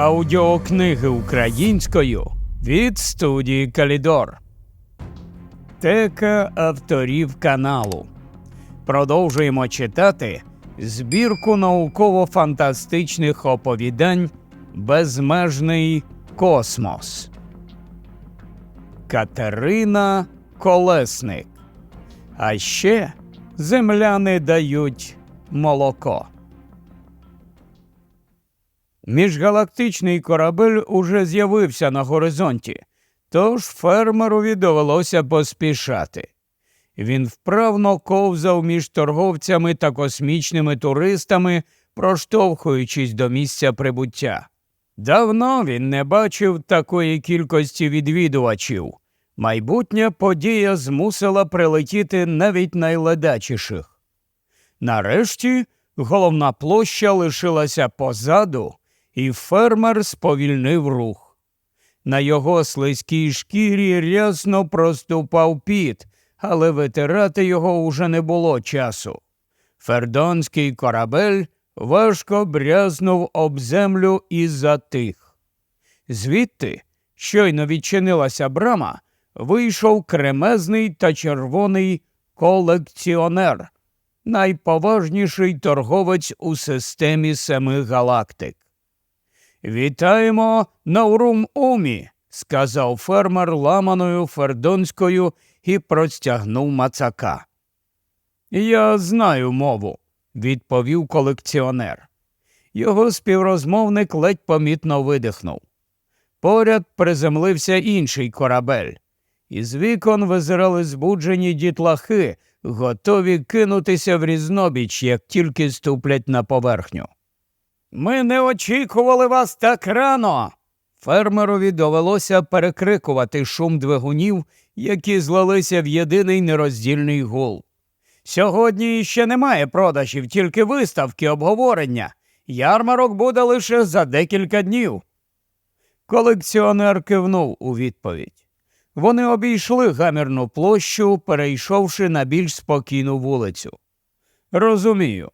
Аудіокниги українською від студії Калідор. Тека авторів каналу. Продовжуємо читати збірку науково-фантастичних оповідань Безмежний космос. Катерина Колесник. А ще земляни дають молоко. Міжгалактичний корабель уже з'явився на горизонті, тож фермерові довелося поспішати. Він вправно ковзав між торговцями та космічними туристами, проштовхуючись до місця прибуття. Давно він не бачив такої кількості відвідувачів. Майбутня подія змусила прилетіти навіть найледачіших. Нарешті головна площа лишилася позаду, і фермер сповільнив рух. На його слизькій шкірі рясно проступав піт, але витирати його уже не було часу. Фердонський корабель важко брязнув об землю і затих. Звідти, щойно відчинилася брама, вийшов кремезний та червоний колекціонер, найповажніший торговець у системі семи галактик. Вітаємо на Урум-Умі, сказав фермер ламаною фердонською і простягнув мацака. Я знаю мову, відповів колекціонер. Його співрозмовник ледь помітно видихнув. Поряд приземлився інший корабель. Із вікон визирали збуджені дітлахи, готові кинутися в різнобіч, як тільки ступлять на поверхню. Ми не очікували вас так рано. Фермерові довелося перекрикувати шум двигунів, які злилися в єдиний нероздільний гул. Сьогодні ще немає продажів, тільки виставки, обговорення. Ярмарок буде лише за декілька днів. Колекціонер кивнув у відповідь. Вони обійшли гамірну площу, перейшовши на більш спокійну вулицю. Розумію.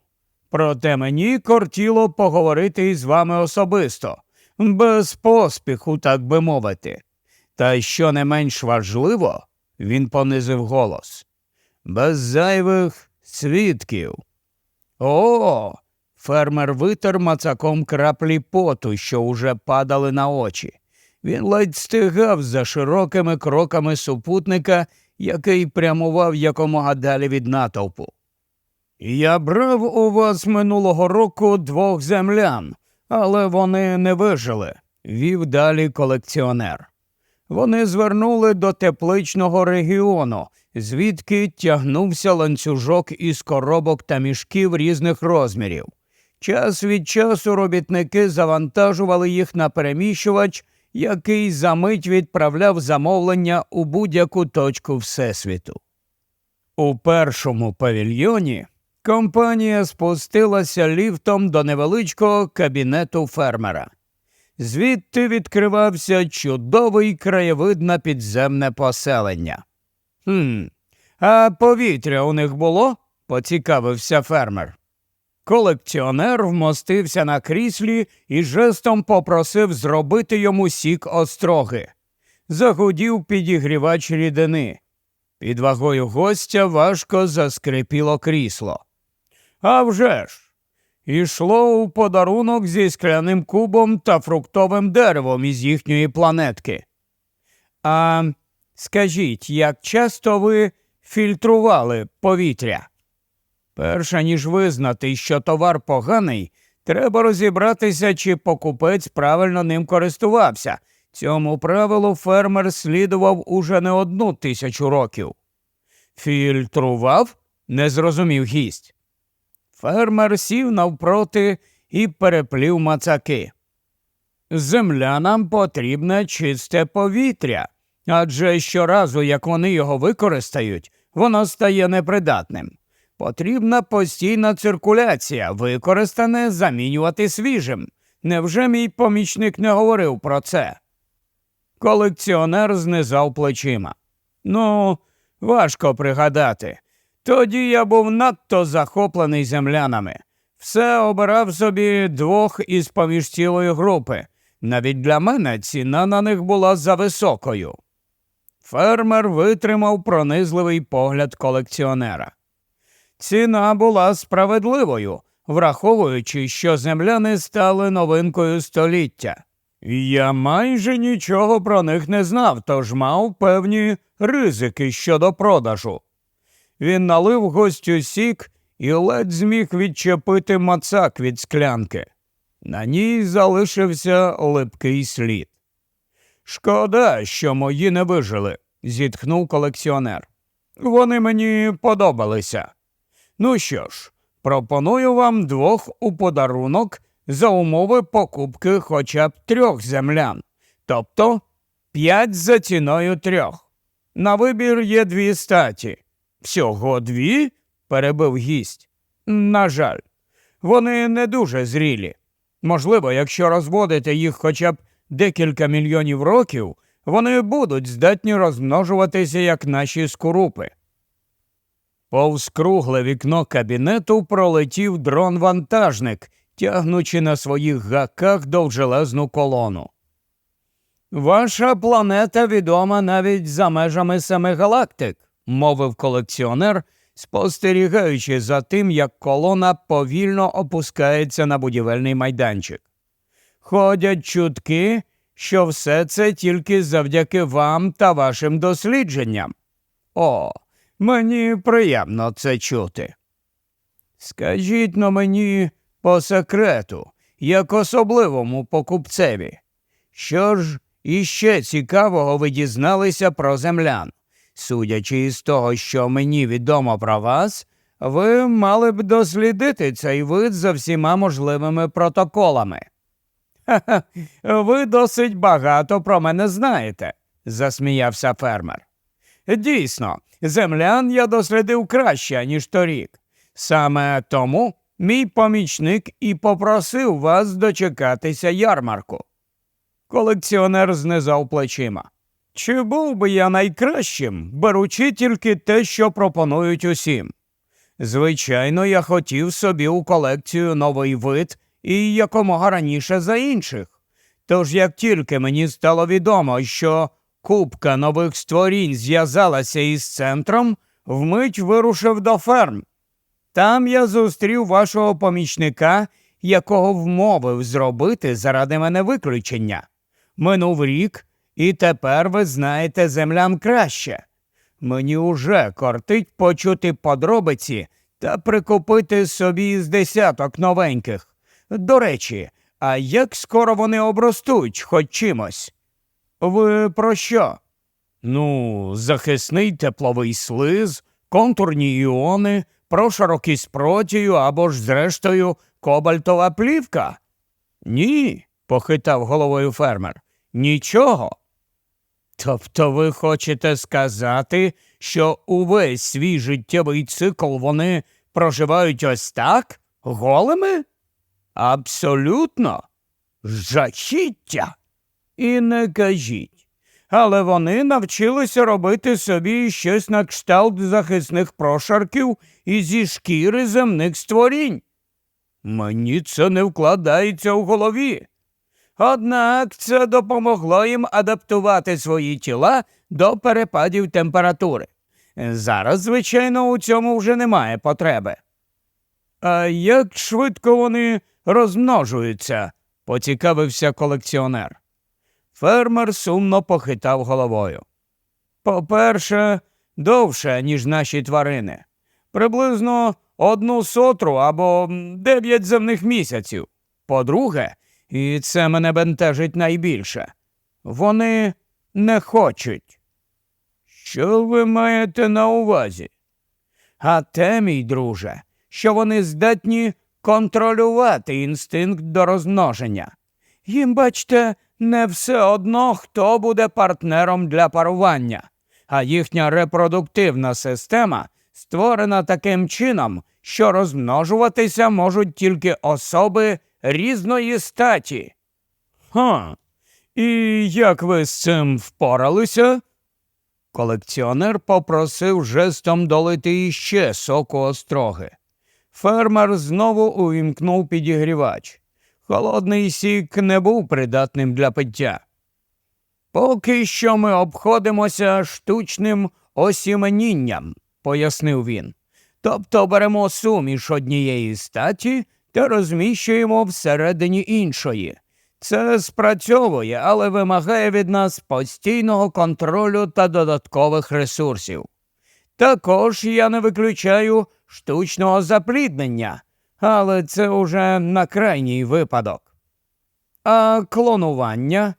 Проте мені кортіло поговорити із вами особисто, без поспіху, так би мовити. Та що не менш важливо, він понизив голос, без зайвих свідків. О, фермер витер мацаком краплі поту, що уже падали на очі. Він ледь стигав за широкими кроками супутника, який прямував якомога далі від натовпу. Я брав у вас минулого року двох землян, але вони не вижили, вів далі колекціонер. Вони звернули до тепличного регіону, звідки тягнувся ланцюжок із коробок та мішків різних розмірів. Час від часу робітники завантажували їх на переміщувач, який за мить відправляв замовлення у будь-яку точку Всесвіту. У першому павільйоні компанія спустилася ліфтом до невеличкого кабінету фермера. Звідти відкривався чудовий краєвид на підземне поселення. «Хм, а повітря у них було? поцікавився фермер. Колекціонер вмостився на кріслі і жестом попросив зробити йому сік остроги. Загудів підігрівач рідини. Під вагою гостя важко заскрипіло крісло. «А вже ж! Ішло у подарунок зі скляним кубом та фруктовим деревом із їхньої планетки. А скажіть, як часто ви фільтрували повітря? Перша ніж визнати, що товар поганий, треба розібратися, чи покупець правильно ним користувався. Цьому правилу фермер слідував уже не одну тисячу років. Фільтрував? не зрозумів гість. Фермер сів навпроти і переплів мацаки. Землянам потрібне чисте повітря, адже щоразу, як вони його використають, воно стає непридатним. Потрібна постійна циркуляція, використане замінювати свіжим. Невже мій помічник не говорив про це? Колекціонер знизав плечима. Ну, важко пригадати. Тоді я був надто захоплений землянами. Все обирав собі двох із поміж цілої групи. Навіть для мене ціна на них була зависокою. Фермер витримав пронизливий погляд колекціонера. Ціна була справедливою, враховуючи, що земляни стали новинкою століття. Я майже нічого про них не знав, тож мав певні ризики щодо продажу. Він налив гостю сік і ледь зміг відчепити мацак від склянки. На ній залишився липкий слід. Шкода, що мої не вижили, зітхнув колекціонер. Вони мені подобалися. Ну що ж, пропоную вам двох у подарунок за умови покупки хоча б трьох землян, тобто п'ять за ціною трьох. На вибір є дві статі. Всього дві? перебив гість. На жаль, вони не дуже зрілі. Можливо, якщо розводити їх хоча б декілька мільйонів років, вони будуть здатні розмножуватися, як наші скорупи. Повз кругле вікно кабінету пролетів дрон-вантажник, тягнучи на своїх гаках довжелезну колону. Ваша планета відома навіть за межами семи галактик, мовив колекціонер, спостерігаючи за тим, як колона повільно опускається на будівельний майданчик. Ходять чутки, що все це тільки завдяки вам та вашим дослідженням. О, мені приємно це чути. Скажіть но мені по секрету, як особливому покупцеві, що ж іще цікавого ви дізналися про землян? Судячи із того, що мені відомо про вас, ви мали б дослідити цей вид за всіма можливими протоколами. Ха-ха, ви досить багато про мене знаєте, засміявся фермер. Дійсно, землян я дослідив краще, ніж торік. Саме тому мій помічник і попросив вас дочекатися ярмарку. Колекціонер знизав плечима. Чи був би я найкращим, беручи тільки те, що пропонують усім? Звичайно, я хотів собі у колекцію новий вид і якомога раніше за інших. Тож як тільки мені стало відомо, що купка нових створінь зв'язалася із центром, вмить вирушив до ферм. Там я зустрів вашого помічника, якого вмовив зробити заради мене виключення. Минув рік, і тепер ви знаєте землян краще. Мені уже кортить почути подробиці та прикупити собі з десяток новеньких. До речі, а як скоро вони обростуть хоч чимось? Ви про що? Ну, захисний тепловий слиз, контурні іони, прошарок із протію або ж, зрештою, кобальтова плівка? Ні, похитав головою фермер. Нічого. Тобто ви хочете сказати, що увесь свій життєвий цикл вони проживають ось так, голими? Абсолютно. Жахіття. І не кажіть. Але вони навчилися робити собі щось на кшталт захисних прошарків і зі шкіри земних створінь. Мені це не вкладається у голові. Однак це допомогло їм адаптувати свої тіла до перепадів температури. Зараз, звичайно, у цьому вже немає потреби. А як швидко вони розмножуються? поцікавився колекціонер. Фермер сумно похитав головою. По-перше, довше, ніж наші тварини, приблизно одну сотру або дев'ять земних місяців. По-друге, і це мене бентежить найбільше. Вони не хочуть. Що ви маєте на увазі? А те, мій друже, що вони здатні контролювати інстинкт до розмноження. Їм, бачте, не все одно, хто буде партнером для парування, а їхня репродуктивна система створена таким чином, що розмножуватися можуть тільки особи різної статі. Ха. І як ви з цим впоралися? Колекціонер попросив жестом долити іще соку остроги. Фермер знову увімкнув підігрівач. Холодний сік не був придатним для пиття. Поки що ми обходимося штучним осіменінням, пояснив він. Тобто беремо суміш однієї статі та розміщуємо всередині іншої. Це спрацьовує, але вимагає від нас постійного контролю та додаткових ресурсів. Також я не виключаю штучного запліднення, але це уже на крайній випадок. А клонування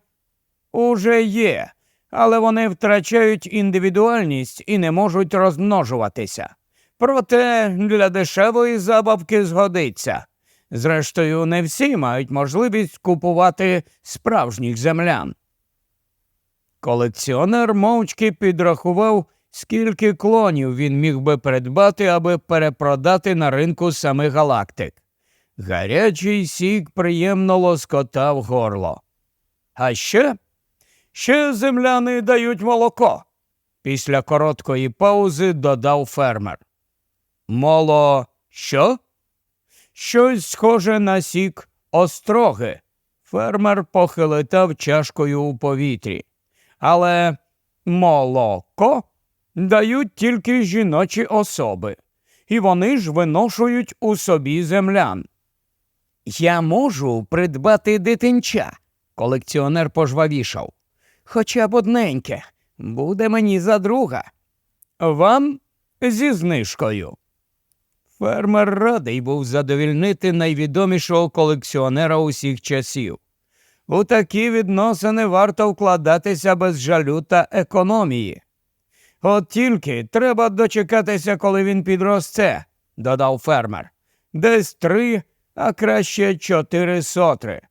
уже є, але вони втрачають індивідуальність і не можуть розмножуватися. Проте для дешевої забавки згодиться. Зрештою, не всі мають можливість купувати справжніх землян. Колекціонер мовчки підрахував, скільки клонів він міг би придбати, аби перепродати на ринку самих галактик. Гарячий сік приємно лоскотав горло. А ще ще земляни дають молоко. Після короткої паузи додав фермер. Моло, що? Щось схоже на сік остроги. Фермер похилитав чашкою у повітрі. Але молоко дають тільки жіночі особи, і вони ж виношують у собі землян. Я можу придбати дитинча, колекціонер пожвавішав. Хоча б одненьке, буде мені за друга. Вам зі знижкою. Фермер радий був задовільнити найвідомішого колекціонера усіх часів. У такі відносини варто вкладатися без жалю та економії. От тільки треба дочекатися, коли він підросте, додав фермер. Десь три, а краще чотири сотри.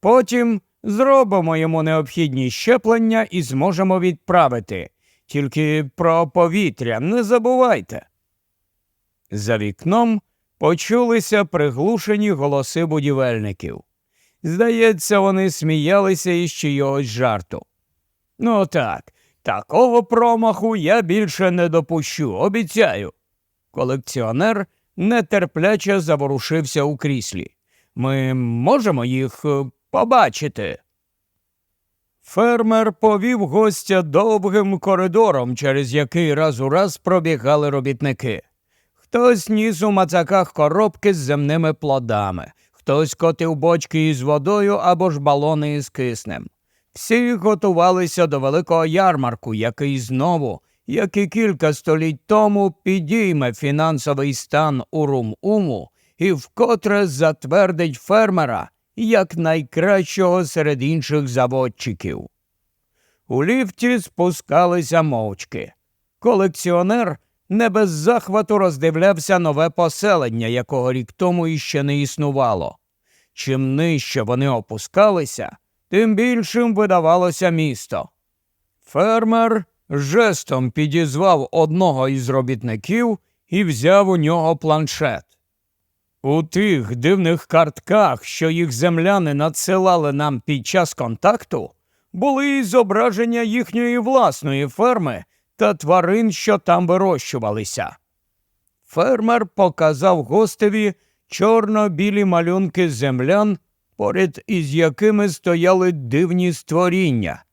Потім зробимо йому необхідні щеплення і зможемо відправити. Тільки про повітря не забувайте. За вікном почулися приглушені голоси будівельників. Здається, вони сміялися із чийогось жарту. Ну так, такого промаху я більше не допущу, обіцяю. Колекціонер нетерпляче заворушився у кріслі. Ми можемо їх е, побачити. Фермер повів гостя довгим коридором, через який раз у раз пробігали робітники. Хтось ніс у мацаках коробки з земними плодами, хтось котив бочки із водою або ж балони із киснем. Всі готувалися до великого ярмарку, який знову, як і кілька століть тому, підійме фінансовий стан Урум-Уму і вкотре затвердить фермера як найкращого серед інших заводчиків. У ліфті спускалися мовчки. Колекціонер не без захвату роздивлявся нове поселення, якого рік тому іще не існувало. Чим нижче вони опускалися, тим більшим видавалося місто. Фермер жестом підізвав одного із робітників і взяв у нього планшет. У тих дивних картках, що їх земляни надсилали нам під час контакту, були і зображення їхньої власної ферми та тварин, що там вирощувалися. Фермер показав гостеві чорно-білі малюнки землян, поряд із якими стояли дивні створіння.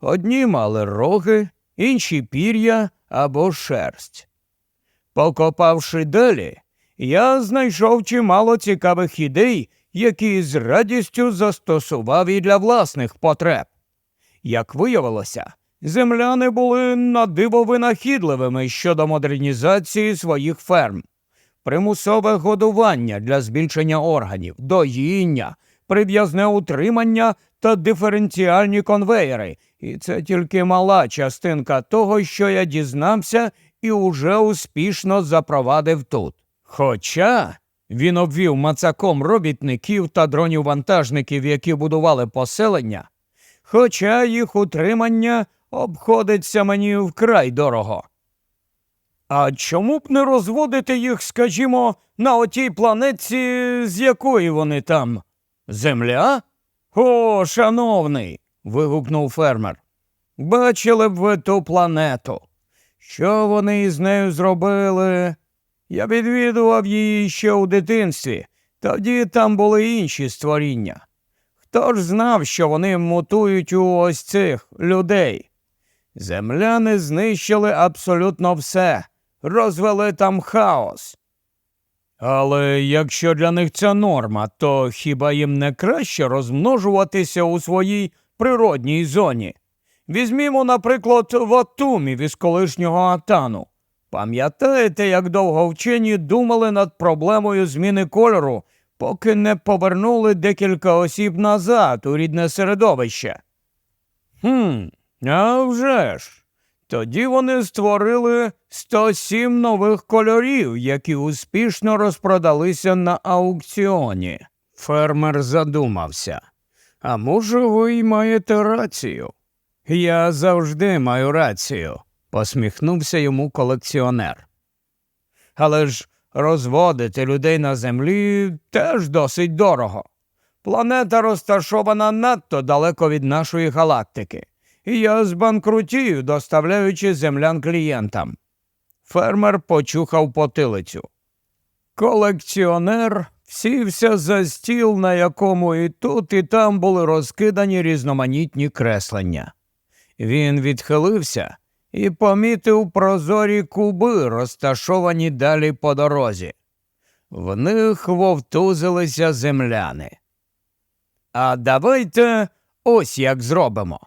Одні мали роги, інші пір'я або шерсть. Покопавши далі, я знайшов чимало цікавих ідей, які з радістю застосував і для власних потреб. Як виявилося, земляни були надиво винахідливими щодо модернізації своїх ферм, примусове годування для збільшення органів, доїння, прив'язне утримання та диференціальні конвеєри. І це тільки мала частинка того, що я дізнався і уже успішно запровадив тут. Хоча він обвів мацаком робітників та дронів вантажників, які будували поселення, хоча їх утримання обходиться мені вкрай дорого. А чому б не розводити їх, скажімо, на отій планетці, з якої вони там? Земля? О, шановний. вигукнув фермер. Бачили б ви ту планету. Що вони із нею зробили? Я відвідував її ще у дитинстві, Тоді там були інші створіння. Хто ж знав, що вони мутують у ось цих людей? Земляни знищили абсолютно все, розвели там хаос. Але якщо для них це норма, то хіба їм не краще розмножуватися у своїй природній зоні? Візьмімо, наприклад, Ватумів із колишнього Атану. Пам'ятаєте, як довго вчені думали над проблемою зміни кольору, поки не повернули декілька осіб назад у рідне середовище? Хм, а вже ж. Тоді вони створили 107 нових кольорів, які успішно розпродалися на аукціоні. Фермер задумався. А може, ви маєте рацію? Я завжди маю рацію, посміхнувся йому колекціонер. Але ж розводити людей на землі теж досить дорого. Планета розташована надто далеко від нашої галактики, і я збанкрутію, доставляючи землян клієнтам. Фермер почухав потилицю. Колекціонер сівся за стіл, на якому і тут, і там були розкидані різноманітні креслення. Він відхилився і помітив прозорі куби, розташовані далі по дорозі. В них вовтузилися земляни. А давайте ось як зробимо.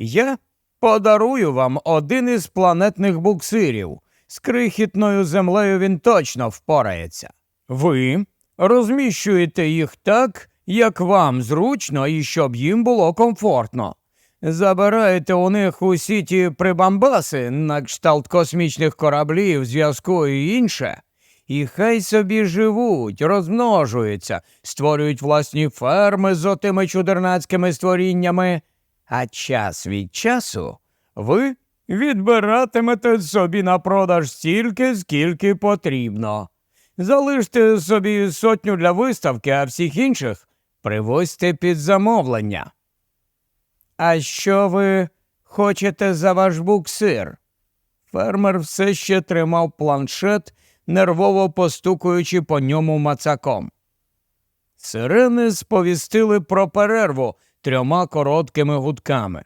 Я подарую вам один із планетних буксирів. З крихітною землею він точно впорається. Ви розміщуєте їх так, як вам зручно і щоб їм було комфортно. Забираєте у них усі ті прибамбаси на кшталт космічних кораблів, зв'язку і інше, і хай собі живуть, розмножуються, створюють власні ферми з отими чудернацькими створіннями, а час від часу ви відбиратимете собі на продаж стільки, скільки потрібно. Залиште собі сотню для виставки, а всіх інших привозьте під замовлення. А що ви хочете за ваш буксир? Фермер все ще тримав планшет, нервово постукуючи по ньому мацаком. Сирени сповістили про перерву трьома короткими гудками.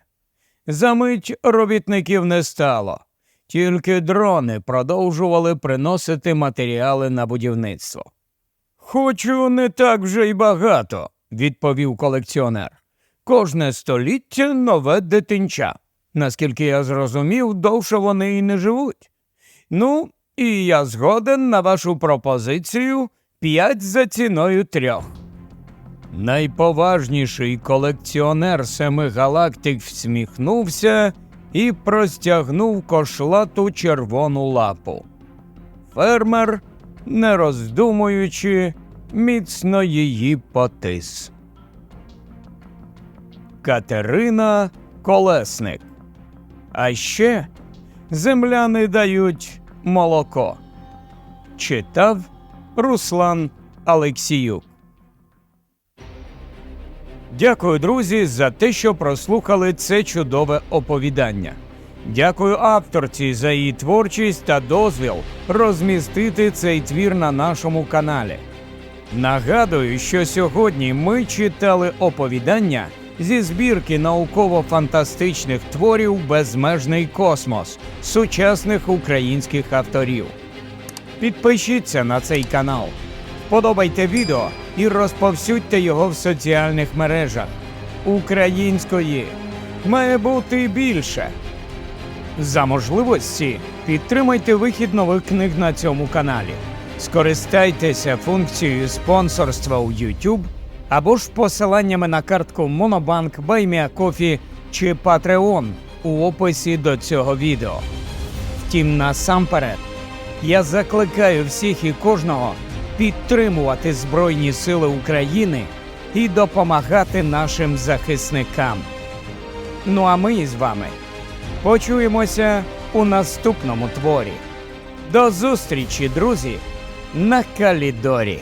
Замить робітників не стало, тільки дрони продовжували приносити матеріали на будівництво. Хочу не так вже й багато, відповів колекціонер. Кожне століття нове дитинча. Наскільки я зрозумів, довше вони і не живуть. Ну, і я згоден на вашу пропозицію п'ять за ціною трьох. Найповажніший колекціонер семи галактик всміхнувся і простягнув кошлату червону лапу. Фермер, не роздумуючи, міцно її потис. Катерина Колесник. А ще земляни дають молоко. Читав Руслан Алексіюк. Дякую, друзі, за те, що прослухали це чудове оповідання. Дякую авторці за її творчість та дозвіл розмістити цей твір на нашому каналі. Нагадую, що сьогодні ми читали оповідання зі збірки науково-фантастичних творів Безмежний космос сучасних українських авторів. Підпишіться на цей канал, подобайте відео і розповсюдьте його в соціальних мережах. Української має бути більше. За можливості підтримайте вихід нових книг на цьому каналі. Скористайтеся функцією спонсорства у YouTube або ж посиланнями на картку Monobank, BuyMeACoffee чи Patreon у описі до цього відео. Втім, насамперед, я закликаю всіх і кожного підтримувати Збройні Сили України і допомагати нашим захисникам. Ну а ми з вами почуємося у наступному творі. До зустрічі, друзі, на Калідорі.